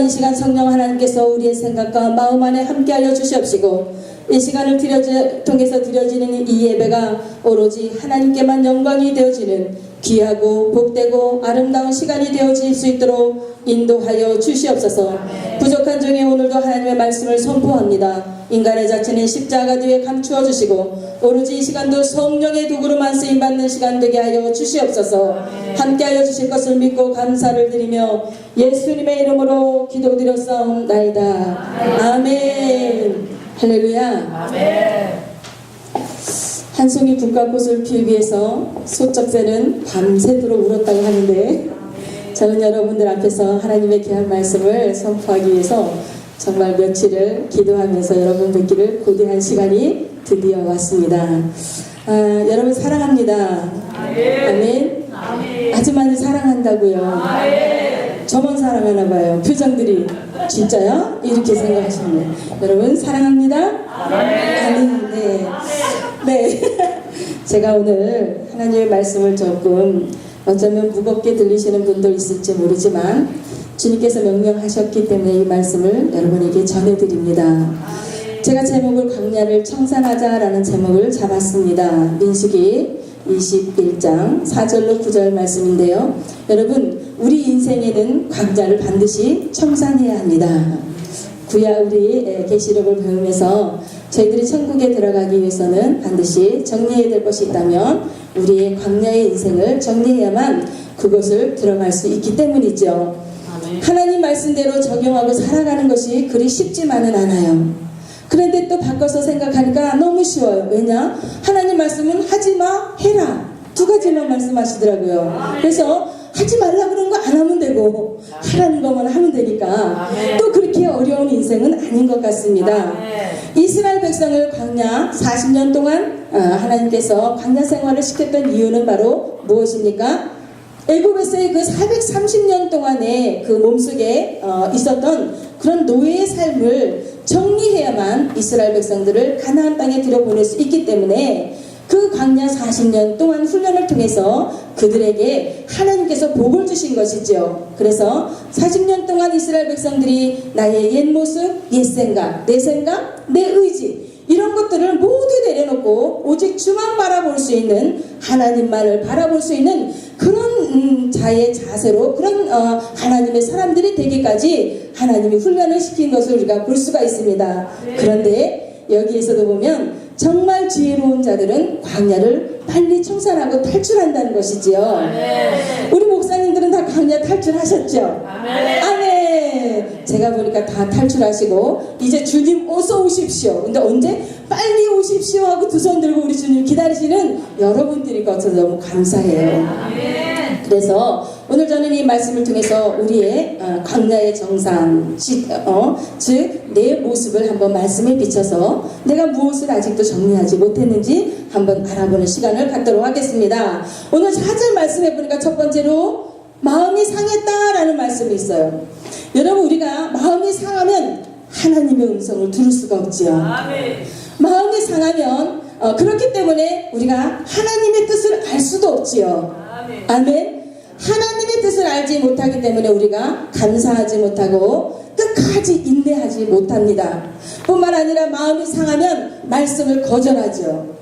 이 시간 성령 하나님께서 우리의 생각과 마음 안에 함께 하여 주시옵시고 이 시간을 드려지, 통해서 드려지는 이 예배가 오로지 하나님께만 영광이 되어지는 귀하고 복되고 아름다운 시간이 되어질 수 있도록 인도하여 주시옵소서. 부족한 중에 오늘도 하나님의 말씀을 선포합니다. 인간의 자체는 십자가 뒤에 감추어 주시고 오로지 이 시간도 성령의 도구로만 쓰임받는 시간 되게 하여 주시옵소서. 함께하여 주실 것을 믿고 감사를 드리며 예수님의 이름으로 기도드렸사옵나이다. 아멘. 할렐루야 한 송이 국화꽃을 피우기 위해서 소쩍새는 밤새도록 울었다고 하는데 저는 여러분들 앞에서 하나님의 귀한 말씀을 선포하기 위해서 정말 며칠을 기도하면서 여러분 뵙기를 고대한 시간이 드디어 왔습니다. 아, 여러분 사랑합니다. 아멘. 아주 많이 사랑한다고요. 저만 사랑하나 봐요. 표정들이 진짜요? 이렇게 생각하시네요. 여러분 사랑합니다. 아멘. 네. 네. 제가 오늘 하나님의 말씀을 조금 어쩌면 무겁게 들리시는 분도 있을지 모르지만 주님께서 명령하셨기 때문에 이 말씀을 여러분에게 전해드립니다. 제가 제목을 광야를 청산하자라는 제목을 잡았습니다. 민수기 21장 4절로 9절 말씀인데요. 여러분, 우리 인생에는 광야를 반드시 청산해야 합니다. 구야 우리 계시록을 배우면서 저희들이 천국에 들어가기 위해서는 반드시 정리해야 될 것이 있다면 우리의 광야의 인생을 정리해야만 그것을 들어갈 수 있기 때문이죠. 하나님 말씀대로 적용하고 살아가는 것이 그리 쉽지만은 않아요. 그런데 또 바꿔서 생각하니까 너무 쉬워요. 왜냐? 하나님 말씀은 하지 마, 해라. 두 가지만 말씀하시더라고요. 그래서 하지 말라 그런 거 안 하면 되고 하라는 것만 하면 되니까 또 그렇게 어려운 인생은 아닌 것 같습니다. 이스라엘 백성을 광야 40년 동안 아, 하나님께서 광야 생활을 시켰던 이유는 바로 무엇입니까? 애굽에서의 그 430년 동안의 그 몸속에 어, 있었던 그런 노예의 삶을 정리해야만 이스라엘 백성들을 가나안 땅에 들여보낼 수 있기 때문에 그 광야 40년 동안 훈련을 통해서 그들에게 하나님께서 복을 주신 것이죠. 그래서 40년 동안 이스라엘 백성들이 나의 옛 모습, 옛 생각, 내 생각, 내 의지 이런 것들을 모두 내려놓고 오직 주만 바라볼 수 있는 하나님만을 바라볼 수 있는 그런 음, 자의 자세로 그런 어, 하나님의 사람들이 되기까지 하나님이 훈련을 시킨 것을 우리가 볼 수가 있습니다. 그런데 여기에서도 보면 정말 지혜로운 자들은 광야를 빨리 청산하고 탈출한다는 것이지요. 우리 목사님들은 다 광야 탈출하셨죠? 아멘. 제가 보니까 다 탈출하시고 이제 주님 어서 오십시오. 근데 언제 빨리 오십시오 하고 두 손 들고 우리 주님 기다리시는 여러분들이 것서 너무 감사해요. 그래서 오늘 저는 이 말씀을 통해서 우리의 어, 광야의 정상, 시- 어, 즉내 모습을 한번 말씀에 비춰서 내가 무엇을 아직도 정리하지 못했는지 한번 알아보는 시간을 갖도록 하겠습니다. 오늘 4절 말씀해 보니까 첫 번째로 마음이 상했다라는 말씀이 있어요. 여러분 우리가 마음이 상하면 하나님의 음성을 들을 수가 없지요. 마음이 상하면 어, 그렇기 때문에 우리가 하나님의 뜻을 알 수도 없지요. 아멘. 하나님의 뜻을 알지 못하기 때문에 우리가 감사하지 못하고 끝까지 인내하지 못합니다. 뿐만 아니라 마음이 상하면 말씀을 거절하죠.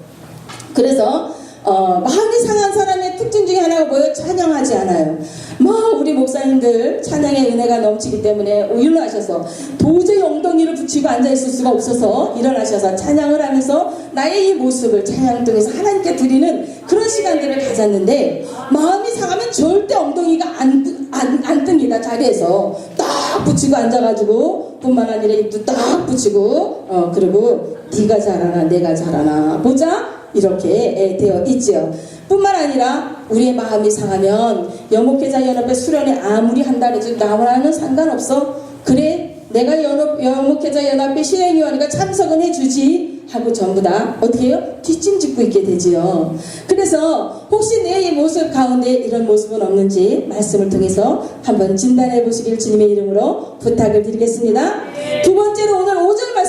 그래서 어, 마음이 상한 사람의 특징 중에 하나가 뭐예요? 찬양하지 않아요. 뭐 우리 목사님들 찬양의 은혜가 넘치기 때문에 일어나셔서 도저히 엉덩이를 붙이고 앉아 있을 수가 없어서 일어나셔서 찬양을 하면서 나의 이 모습을 찬양을 통해서 하나님께 드리는 그런 시간들을 가졌는데 마음이 상하면 절대 엉덩이가 안, 뜨- 안, 안 뜹니다 자리에서 딱 붙이고 앉아가지고 뿐만 아니라 입도 딱 붙이고 어 그리고 네가 잘하나 내가 잘하나 보자 이렇게 되어 있지요. 뿐만 아니라 우리의 마음이 상하면 여목회자 연합회 수련회 아무리 한다 해도 나와는 상관없어. 그래 내가 연합, 여목회자 연합회 실행위원회가 참석은 해주지 하고 전부 다 어떻게 해요? 뒷짐짓고 있게 되지요. 그래서 혹시 내 이 모습 가운데 이런 모습은 없는지 말씀을 통해서 한번 진단해 보시길 주님의 이름으로 부탁을 드리겠습니다. 두 번째로 오늘 5절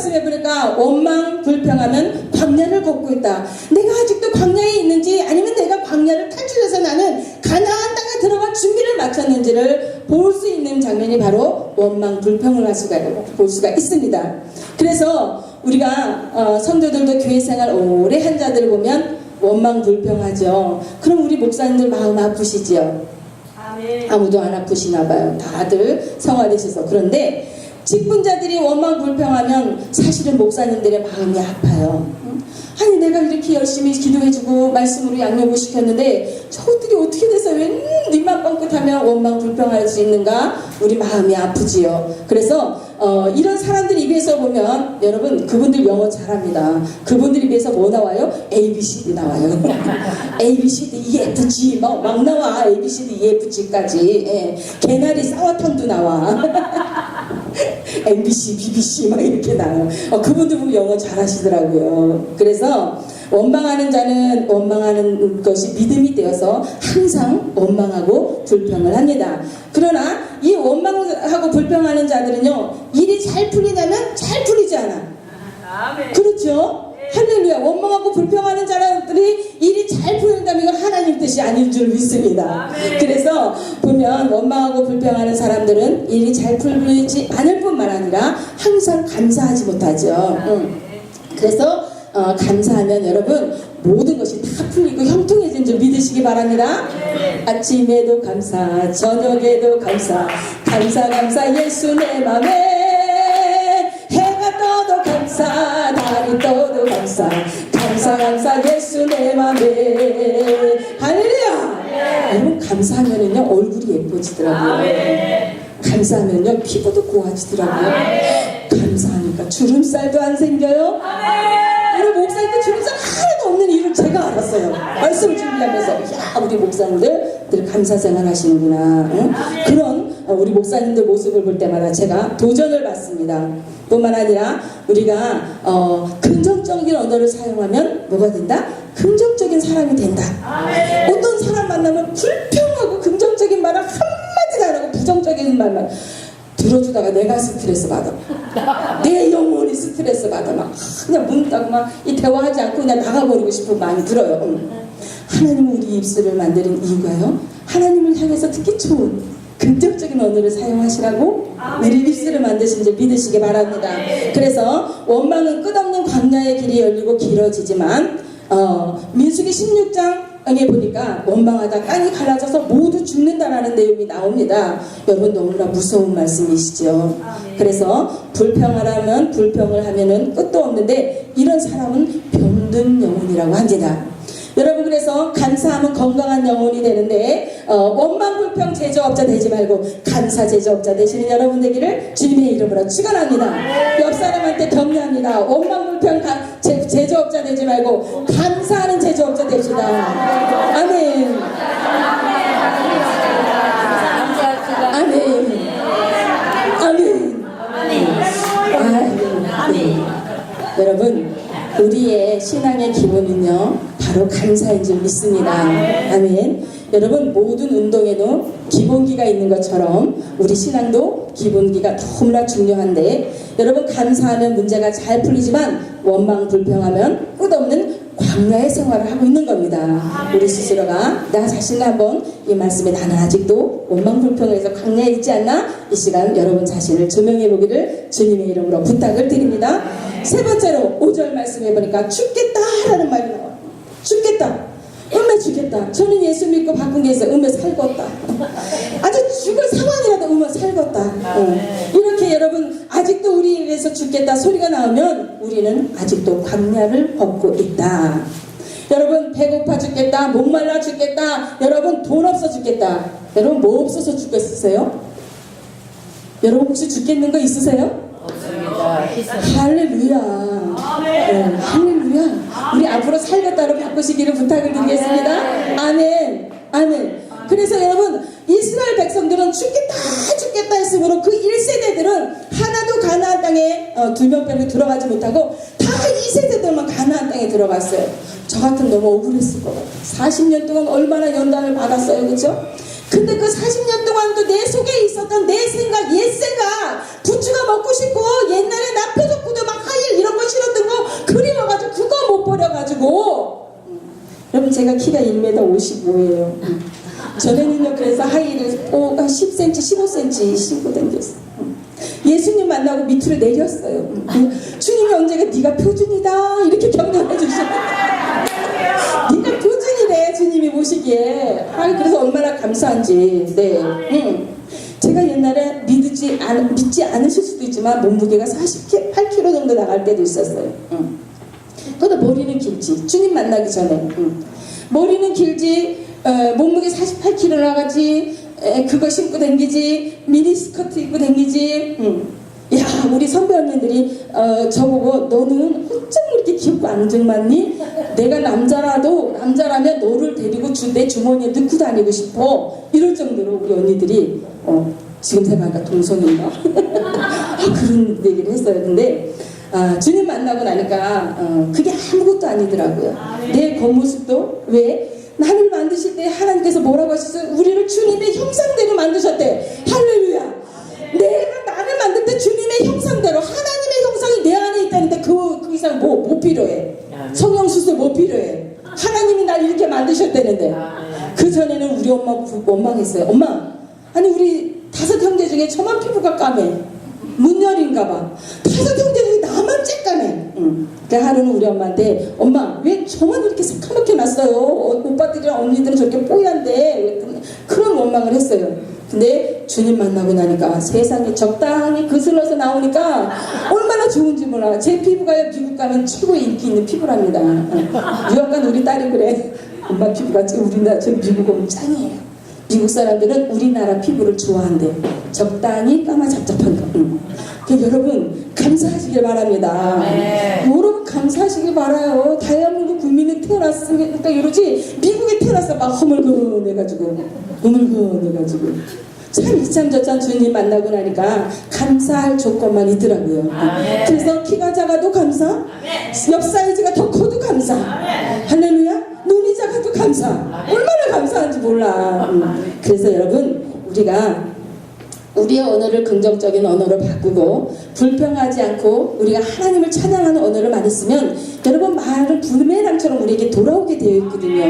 말씀해 보니까 원망 불평하면 광야를 걷고 있다. 내가 아직도 광야에 있는지 아니면 내가 광야를 탈출해서 나는 가나안 땅에 들어갈 준비를 마쳤는지를 볼 수 있는 장면이 바로 원망 불평을 할 수가 볼 수가 있습니다. 그래서 우리가 어, 성도들도 교회 생활 오래 한 자들을 보면 원망 불평하죠. 그럼 우리 목사님들 마음 아프시지요? 아무도 안 아프시나 봐요. 다들 성화되셔서. 그런데 직분자들이 원망 불평하면 사실은 목사님들의 마음이 아파요. 응? 아니 내가 이렇게 열심히 기도해주고 말씀으로 양육을 시켰는데 저것들이 어떻게 돼서 웬 입만 뻥끗하면 원망 불평할 수 있는가? 우리 마음이 아프지요. 그래서 어, 이런 사람들 입에서 보면 여러분 그분들 영어 잘합니다. 그분들 입에서 뭐 나와요? A, B, C, D 나와요. A, B, C, D, E, F, G 막, 막 나와. A, B, C, D, E, F, G까지. 예. 개나리 쌍화탕도 나와. MBC, BBC 막 이렇게 나와요. 어, 그분들 보면 영어 잘하시더라고요. 그래서 원망하는 자는 원망하는 것이 믿음이 되어서 항상 원망하고 불평을 합니다. 그러나 이 원망하고 불평하는 자들은요, 일이 잘 풀리냐면 잘 풀리지 않아. 아멘. 그렇죠? 할렐루야. 원망하고 불평하는 사람들이 일이 잘 풀린다면 이건 하나님 뜻이 아닐 줄 믿습니다. 그래서 보면 원망하고 불평하는 사람들은 일이 잘 풀리지 않을 뿐만 아니라 항상 감사하지 못하죠. 응. 그래서 어, 감사하면 여러분 모든 것이 다 풀리고 형통해진 줄 믿으시기 바랍니다. 아침에도 감사, 저녁에도 감사, 감사 감사 예수 내 맘에 감사, 감사 감사 예수 내 맘에 할렐루야. 여러분 감사하면은요 얼굴이 예뻐지더라고요. 아멘. 감사하면요 피부도 고와지더라고요. 감사하니까 주름살도 안 생겨요. 우리 목사님들 주름살 하나도 없는 이유를 제가 알았어요. 말씀 준비하면서 야 우리 목사님들 늘 감사 생활 하시는구나. 응? 그런 어, 우리 목사님들 모습을 볼 때마다 제가 도전을 받습니다. 뿐만 아니라 우리가 어, 긍정적인 언어를 사용하면 뭐가 된다? 긍정적인 사람이 된다. 어떤 사람 만나면 불평하고 긍정적인 말을 한마디도 안 하고 부정적인 말만 들어주다가 내가 스트레스 받아. 내 영혼이 스트레스 받아. 막 그냥 문 닫고 막 이 대화하지 않고 그냥 나가버리고 싶은 마음이 들어요. 음. 하나님은 우리 입술을 만드는 이유가요. 하나님을 향해서 듣기 좋은 긍정적인 언어를 사용하시라고 우리 입술을 만드신 줄 믿으시기 바랍니다. 그래서 원망은 끝없는 광야의 길이 열리고 길어지지만 어, 민수기 16장에 보니까 원망하다 땅이 갈라져서 모두 죽는다라는 내용이 나옵니다. 여러분 너무나 무서운 말씀이시죠. 그래서 불평하라면 불평을 하면은 끝도 없는데 이런 사람은 병든 영혼이라고 합니다. 여러분 그래서 감사하면 건강한 영혼이 되는데 어, 원망 불평 제조업자 되지 말고 감사 제조업자 되시는 여러분 되기를 주님의 이름으로 축원합니다. 옆 사람한테 격려합니다. 원망 불평 가- 제, 제조업자 되지 말고 감사하는 제조업자 됩시다. 아멘. 아멘. 아멘. 아멘. 여러분, 우리의 신앙의 기본은요, 바로 감사인 줄 믿습니다. 아멘. 여러분, 모든 운동에도 기본기가 있는 것처럼 우리 신앙도 기본기가 너무나 중요한데, 여러분, 감사하면 문제가 잘 풀리지만, 원망, 불평하면 끝없는 광야의 생활을 하고 있는 겁니다. 우리 스스로가 나 자신을 한번 이 말씀에 나는 아직도 원망 불평에서 광야에 있지 않나? 이 시간 여러분 자신을 조명해 보기를 주님의 이름으로 부탁을 드립니다. 세 번째로 5절 말씀해 보니까 죽겠다라는 말이 나와요. 죽겠다. 음에 죽겠다. 저는 예수 믿고 바꾼 게 있어. 음에 살겠다. 아주 죽을 상황이라도 음에 살겠다. 어. 이렇게 여러분 아직도 우리 입에서 죽겠다 소리가 나오면 우리는 아직도 광야를 벗고 있다. 여러분 배고파 죽겠다, 목말라 죽겠다, 여러분 돈 없어 죽겠다. 여러분 뭐 없어서 죽겠으세요? 여러분 혹시 죽겠는 거 있으세요? 할렐루야. 네, 할렐루야. 우리 앞으로 살겠다로 바꾸시기를 부탁을 드리겠습니다. 아멘. 아멘. 그래서 여러분, 이스라엘 백성들은 죽겠다, 죽겠다 했으므로 그 1세대들은 하나도 가나안 땅에 어, 두 명밖에 들어가지 못하고 다 2세대들만 가나안 땅에 들어갔어요. 저 같은 너무 억울했을 것 같아요. 40년 동안 얼마나 연단을 받았어요. 그죠? 근데 그 40년 동안도 내 속에 있었던 내 생각, 25예요. 전에는요, 그래서 하이힐을 10cm, 15cm 신고 댕겼어요. 예수님 만나고 밑으로 내렸어요. 주님이 언제가 네가 표준이다 이렇게 격려해 주셨는데 네가 표준이래 주님이 보시기에 아 그래서 얼마나 감사한지 네. 응. 제가 옛날에 믿지, 않, 믿지 않으실 수도 있지만 몸무게가 48kg 정도 나갈 때도 있었어요. 응. 그러다 머리는 길지 주님 만나기 전에 응. 머리는 길지. 어, 몸무게 48kg 나가지. 에, 그거 신고 댕기지. 미니스커트 입고 댕기지. 응. 야, 우리 선배 언니들이 어, 저보고 너는 어쩜 이렇게 귀엽고 앙증맞니? 내가 남자라도 남자라면 너를 데리고 주, 내 주머니에 넣고 다니고 싶어. 이럴 정도로 우리 언니들이 어, 지금 생각하니까 동성인가? 아, 그런 얘기를 했어요. 근데 아, 주님 만나고 나니까 어, 그게 아무것도 아니더라고요. 내 겉모습도 왜? 나를 만드실 때 하나님께서 뭐라고 하셨어요? 우리를 주님의 형상대로 만드셨대. 할렐루야. 내가 나를 만들 때 주님의 형상대로 하나님의 형상이 내 안에 있다는데 그, 그 이상 뭐, 뭐 필요해? 성형수술 뭐 필요해? 하나님이 날 이렇게 만드셨다는데 그 전에는 우리 엄마 원망했어요. 엄마, 아니 우리 다섯 형제 중에 저만 피부가 까매. 문열인가 봐. 다섯 형제 중에 쬐까매. 응. 그 하루는 우리 엄마한테 엄마 왜 저만 이렇게 새카맣게 났어요? 어, 오빠들이랑 언니들은 저렇게 뽀얀데 그런 원망을 했어요. 근데 주님 만나고 나니까 세상에 적당히 그슬러서 나오니까 얼마나 좋은지 몰라. 제 피부가 미국 가면 최고의 인기 있는 피부랍니다. 어. 유학 간 우리 딸이 그래. 엄마 피부가 우리나라 저 미국 오면 짱이에요. 미국 사람들은 우리나라 피부를 좋아한대. 적당히 까마잡잡한 거. 응. 그 여러분 감사하시길 바랍니다. 네. 여러분 감사하시길 바라요. 대한민국 국민이 태어났으니까 이러지 미국에 태어나서 막 허물근해가지고 허물근해가지고 참 이참 저참 주님 만나고 나니까 감사할 조건만 있더라고요. 아멘. 그래서 키가 작아도 감사, 옆 사이즈가 더 커도 감사. 할렐루야. 작아도 감사. 얼마나 감사한지 몰라. 음. 그래서 여러분 우리가 우리의 언어를 긍정적인 언어로 바꾸고 불평하지 않고 우리가 하나님을 찬양하는 언어를 많이 쓰면 여러분 말은 부메랑처럼 우리에게 돌아오게 되어 있거든요.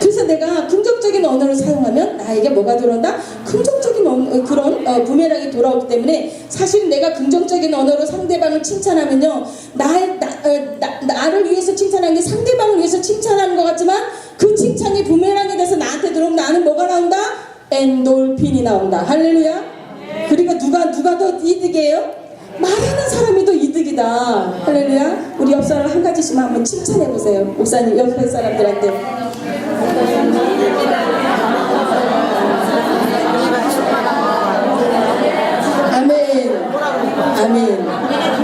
그래서 내가 긍정적인 언어를 사용하면 나에게 뭐가 들어온다? 긍정적인 언- 그런 어, 부메랑이 돌아오기 때문에 사실 내가 긍정적인 언어로 상대방을 칭찬하면요 나의 나, 어, 나, 나를 위해서 칭찬하는 게 상대방을 위해서 칭찬하는 것 같지만 그 칭찬이 부메랑이 돼서 나한테 들어오면 나는 뭐가 나온다? 엔돌핀이 나온다. 할렐루야. 그리고 누가 누가 더 이득이에요? 말하는 사람이 더 이득이다. 할렐루야. 우리 옆 사람 한 가지씩만 한번 칭찬해 보세요. 목사님 옆에 사람들한테. 아멘. 아멘.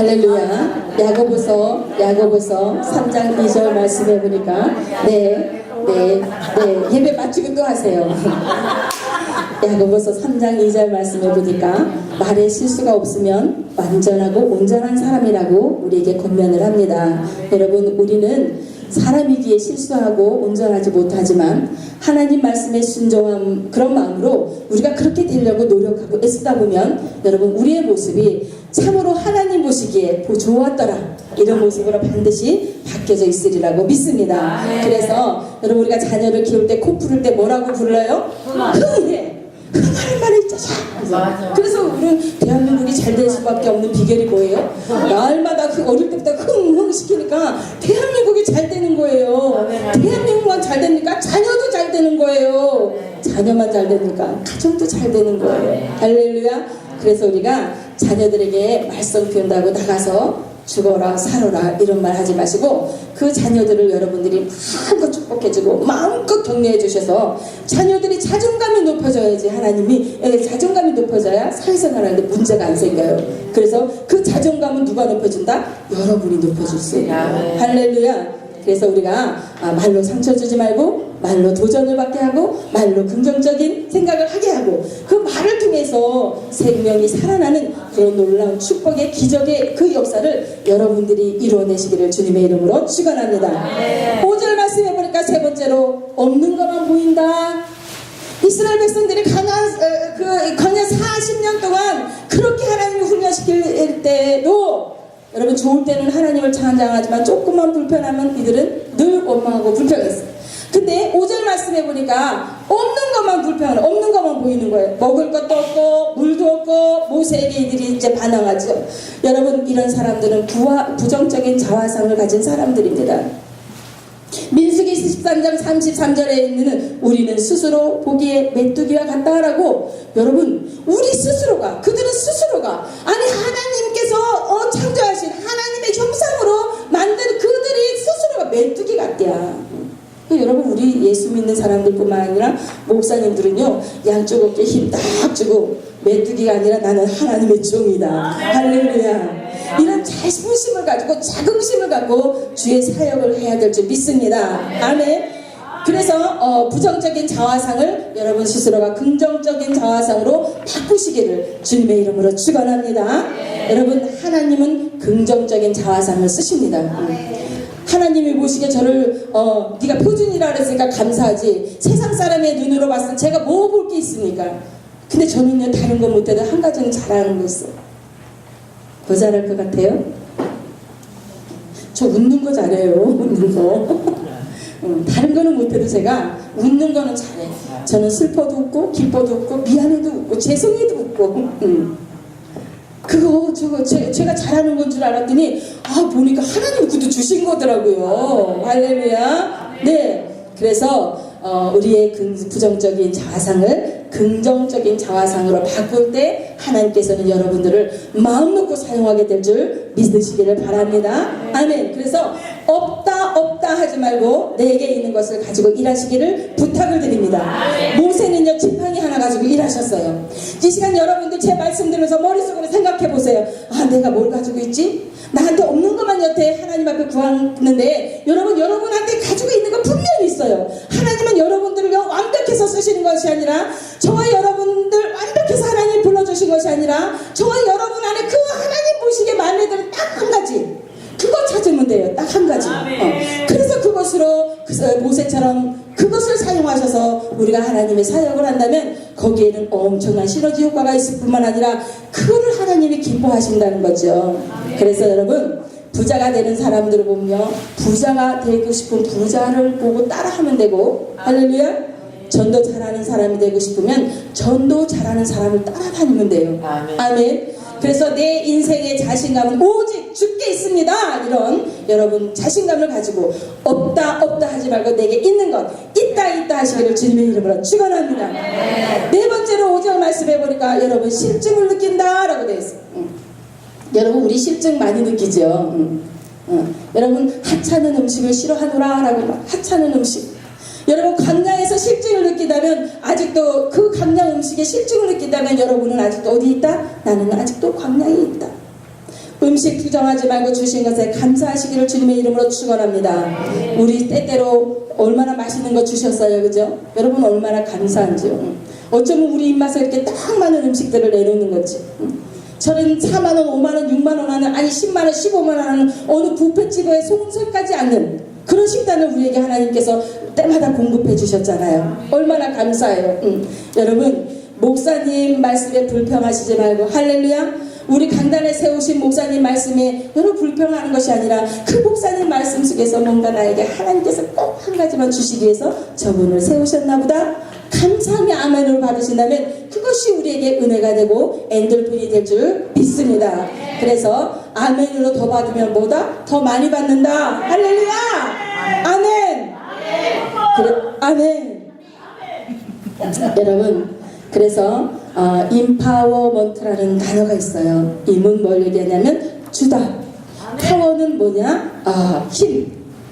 할렐루야. 야고보서 야고보서 3장 2절 말씀해 보니까 네. 네. 네. 예배 마치고 또 하세요. 야고보서 3장 2절 말씀해 보니까 말에 실수가 없으면 완전하고 온전한 사람이라고 우리에게 권면을 합니다. 여러분 우리는 사람이기에 실수하고 온전하지 못하지만 하나님 말씀에 순종한 그런 마음으로 우리가 그렇게 되려고 노력하고 애쓰다 보면 여러분 우리의 모습이 참으로 하나님 보시기에 보- 좋았더라 이런 모습으로 반드시 바뀌어져 있으리라고 믿습니다. 그래서 여러분 우리가 자녀를 키울 때코 풀을 때 뭐라고 불러요? 흥해. 말을 있자. 그래서 우리는 대한민국이 잘 될 수밖에 없는 비결이 뭐예요? 날마다 그 어릴 때부터 흥흥 시키니까 대한민국이 잘 되는 거예요. 대한민국만 잘 되니까 자녀도 잘 되는 거예요. 자녀만 잘 되니까 가정도 잘 되는 거예요. 할렐루야. 그래서 우리가 자녀들에게 말썽 피운다고 나가서 죽어라 살아라 이런 말 하지 마시고 그 자녀들을 여러분들이 마음껏 축복해주고 마음껏 격려해 주셔서 자녀들이 자존감이 높아져야지 하나님이 예, 자존감이 높아져야 사회생활하는데 문제가 안 생겨요. 그래서 그 자존감은 누가 높여준다? 여러분이 높여줄 수 있어요. 할렐루야. 그래서 우리가 아, 말로 상처 주지 말고 말로 도전을 받게 하고 말로 긍정적인 생각을 하게 하고 그 말을 통해서 생명이 살아나는 그런 놀라운 축복의 기적의 그 역사를 여러분들이 이루어내시기를 주님의 이름으로 축원합니다. 5절 말씀해 보니까 세 번째로 없는 것만 보인다. 이스라엘 백성들이 강한 어, 그 광야 40년 동안 그렇게 하나님을 훈련시킬 때도 여러분 좋을 때는 하나님을 찬양하지만 조금만 불편하면 이들은 늘 원망하고 불평했어요. 근데 5절 말씀해 보니까 없는 것만 불평을 없는 것만 보이는 거예요. 먹을 것도 없고 물도 없고 모세에게 이들이 이제 반항하죠. 여러분 이런 사람들은 부와, 부정적인 자화상을 가진 사람들입니다. 민수기 13장 33절에 있는 우리는 스스로 보기에 메뚜기와 같다라고 여러분 우리 스스로가 그들은 스스로가 아니 하나님께서 어, 창조하신 하나님의 형상으로 만든 그들이 스스로가 메뚜기 같대야 그 여러분 믿는 사람들뿐만 아니라 목사님들은요 양쪽 어깨 힘 딱 주고 메뚜기가 아니라 나는 하나님의 종이다. 할렐루야. 이런 자부심을 가지고 자긍심을 갖고 주의 사역을 해야 될 줄 믿습니다. 아멘. 그래서 어, 부정적인 자화상을 여러분 스스로가 긍정적인 자화상으로 바꾸시기를 주님의 이름으로 축원합니다. 여러분 하나님은 긍정적인 자화상을 쓰십니다. 음. 하나님이 보시기에 저를 어, 네가 표준이라 그랬으니까 감사하지 세상 사람의 눈으로 봤을 때 제가 뭐 볼 게 있습니까? 근데 저는요 다른 거 못해도 한 가지는 잘하는 거 있어요. 뭐 잘할 것 같아요? 저 웃는 거 잘해요. 웃는 거. 음, 다른 거는 못해도 제가 웃는 거는 잘해. 저는 슬퍼도 웃고 기뻐도 웃고 미안해도 웃고 죄송해도 웃고. 음. 그거 저거 제, 제가 잘하는 건 줄 알았더니 아 보니까 하나님 그도 주신 거더라고요. 할렐루야. 네. 그래서 어, 우리의 긍- 부정적인 자화상을 긍정적인 자화상으로 바꿀 때 하나님께서는 여러분들을 마음 놓고 사용하게 될 줄 믿으시기를 바랍니다. 아멘. 그래서 없다 없다 하지 말고 내게 있는 것을 가지고 일하시기를 부탁을 드립니다. 가지고 일하셨어요. 이 시간 여러분들 제 말씀 들으면서 머릿속으로 생각해 보세요. 아 내가 뭘 가지고 있지? 나한테 없는 것만 여태 하나님 앞에 구하는데 여러분 여러분한테 가지고 있는 건 분명히 있어요. 하나님은 여러분들을 완벽해서 쓰시는 것이 아니라 저와 여러분들 완벽해서 하나님 불러주신 것이 아니라 저와 여러분 안에 그 하나님 보시기에 마음에 드는 딱 한 가지 그거 찾으면 돼요. 딱 한 가지. 어. 그래서 그것으로 그 모세처럼 그것을 사용하셔서 우리가 하나님의 사역을 한다면 거기에는 엄청난 시너지 효과가 있을 뿐만 아니라 그거를 하나님이 기뻐하신다는 거죠. 그래서 여러분 부자가 되는 사람들을 보면요 부자가 되고 싶은 부자를 보고 따라하면 되고 할렐루야 전도 잘하는 사람이 되고 싶으면 전도 잘하는 사람을 따라다니면 돼요. 아멘. 아멘. 그래서 내 인생의 자신감은 오직 주께 있습니다. 이런 여러분 자신감을 가지고 없다 없다 하지 말고 내게 있는 것 있다 있다 하시기를 주님의 이름으로 축원합니다. 네 번째로 오절 말씀해 보니까 여러분 실증을 느낀다라고 되어 있어요. 응. 여러분 우리 실증 많이 느끼죠. 응. 응. 여러분 하찮은 음식을 싫어하노라라고 막 하찮은 음식. 여러분 광야에서 실증을 느끼다면 아직도 그 광야 음식에 실증을 느낀다면 여러분은 아직도 어디 있다? 나는 아직도 광야에 있다. 음식 부정하지 말고 주신 것에 감사하시기를 주님의 이름으로 축원합니다. 우리 때때로 얼마나 맛있는 거 주셨어요, 그죠? 여러분 얼마나 감사한지요. 응. 어쩌면 우리 입맛에 이렇게 딱 맞는 음식들을 내놓는 거지. 응. 저는 4만 원, 5만 원, 6만 원 하는 아니 10만 원, 15만 원 하는 어느 부페집에 송설까지 않는 그런 식단을 우리에게 하나님께서 때마다 공급해 주셨잖아요. 얼마나 감사해요. 응. 여러분 목사님 말씀에 불평하시지 말고 할렐루야. 우리 강단에 세우신 목사님 말씀에 여러 불평하는 것이 아니라 그 목사님 말씀 속에서 뭔가 나에게 하나님께서 꼭 한 가지만 주시기 위해서 저분을 세우셨나 보다. 감사하며 아멘을 받으신다면 그것이 우리에게 은혜가 되고 엔돌핀이 될 줄 믿습니다. 그래서 아멘으로 더 받으면 뭐다? 더 많이 받는다. 할렐루야! 아멘! 그래, 아멘! 여러분, 그래서 어, 임파워먼트라는 단어가 있어요. 임은 뭘 얘기하냐면 주다. 파워는 뭐냐? 아, 힘.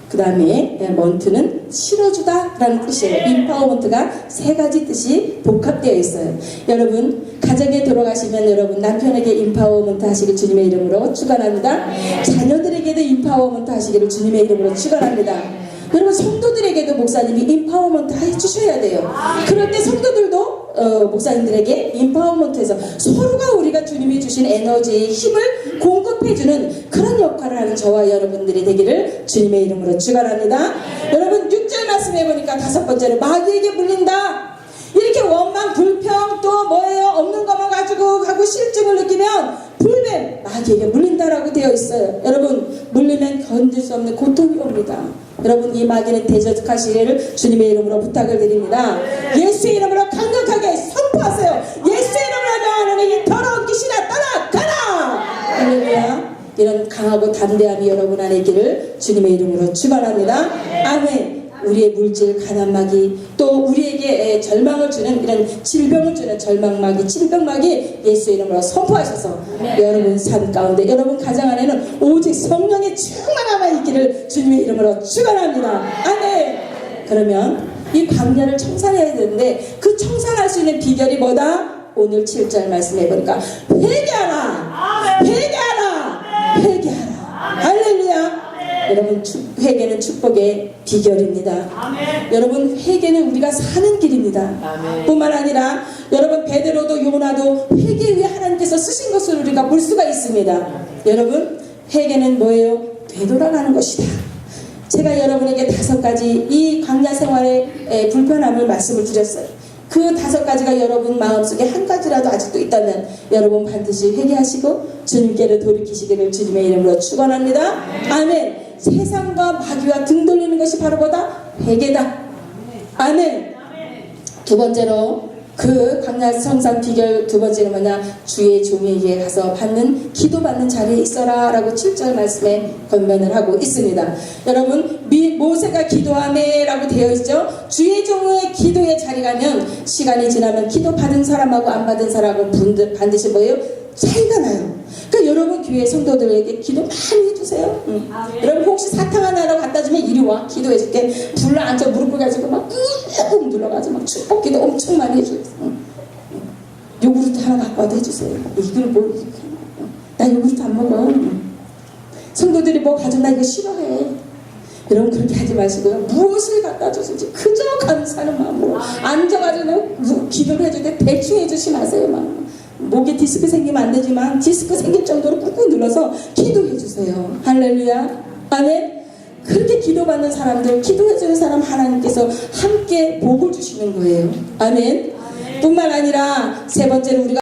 그 다음에 먼트는 실어주다라는 뜻이에요. 임파워먼트가 세 가지 뜻이 복합되어 있어요. 여러분 가정에 들어가시면 여러분 남편에게 임파워먼트 하시길 주님의 이름으로 축원합니다. 자녀들에게도 임파워먼트 하시기를 주님의 이름으로 축원합니다. 여러분 성도들에게도 목사님이 임파워먼트 해주셔야 돼요. 그럴 때 성도들도 어, 목사님들에게 임파워먼트해서 서로가 우리가 주님이 주신 에너지의 힘을 공급해주는 그런 역할을 하는 저와 여러분들이 되기를 주님의 이름으로 축원합니다. 여러분 6절 말씀해 보니까 다섯 번째로 마귀에게 물린다. 이렇게 원망, 불평 또 뭐예요? 없는 것만 가지고 가고 실증을 느끼면 불뱀, 마귀에게 물린다라고 되어 있어요. 여러분 물리면 견딜 수 없는 고통이 옵니다. 여러분 이 마귀는 대적하시기를 주님의 이름으로 부탁을 드립니다. 예수의 이름으로 강력하게 선포하세요. 예수의 이름으로 나오는 이 더러운 귀신아 떠나가라. 할렐루야. 이런 강하고 담대함이 여러분 안에 있기를 주님의 이름으로 축원합니다. 아멘. 우리의 물질 가난마귀 또 우리에게 절망을 주는 이런 질병을 주는 절망마귀 질병마귀 예수 이름으로 선포하셔서 여러분 삶 가운데 여러분 가정 안에는 오직 성령의 충만함만 있기를 주님의 이름으로 축원합니다. 아멘. 그러면 이 광야를 청산해야 되는데 그 청산할 수 있는 비결이 뭐다? 오늘 7절 말씀해 보니까 회개하라! 회개하라! 회개하라! 할렐루야 여러분 축- 회개는 축복의 비결입니다 여러분 회개는 우리가 사는 길입니다 뿐만 아니라 여러분 베드로도 요나도 회개 위에 하나님께서 쓰신 것을 우리가 볼 수가 있습니다 여러분 회개는 뭐예요? 되돌아가는 것이다 제가 여러분에게 다섯 가지 이 광야 생활의 에, 불편함을 말씀을 드렸어요. 그 다섯 가지가 여러분 마음속에 한 가지라도 아직도 있다면 여러분 반드시 회개하시고 주님께로 돌이키시기를 주님의 이름으로 축원합니다. 아멘. 세상과 마귀와 등 돌리는 것이 바로 뭐다? 회개다. 아멘. 두 번째로 그 강약 성상 비결 두 번째는 뭐냐 주의 종에게 가서 받는 기도 받는 자리에 있어라 라고 7절 말씀에 권면을 하고 있습니다. 여러분 미, 모세가 기도하매라고 되어 있죠. 주의 종의 기도의 자리 가면 시간이 지나면 기도 받은 사람하고 안 받은 사람은 반드시 뭐예요? 차이가 나요. 그러니까 여러분 교회 성도들에게 기도 많이 해주세요. 응. 여러분 혹시 사탕 하나로 갖다 주면 이리 와 기도해줄게. 불러 앉아 무릎 꿇어가지고 막꾹 눌러가지고 막 축복 기도 엄청 많이 해줘요. 응. 응. 요구르트 하나 갖고 와도 해주세요. 이걸 뭐? 응. 나 요구르트 안 먹어. 응. 성도들이 뭐 가져 나 이거 싫어해. 여러분 그렇게 하지 마시고요. 무엇을 갖다 줬을지 그저 감사하는 마음으로 앉아가지고 무- 기도를 해줄 때 대충 해주지 마세요. 막. 목에 디스크 생기면 안 되지만 디스크 생길 정도로 꾹꾹 눌러서 기도해 주세요. 할렐루야. 아멘. 그렇게 기도받는 사람들, 기도해주는 사람 하나님께서 함께 복을 주시는 거예요. 아멘. 뿐만 아니라 세 번째는 우리가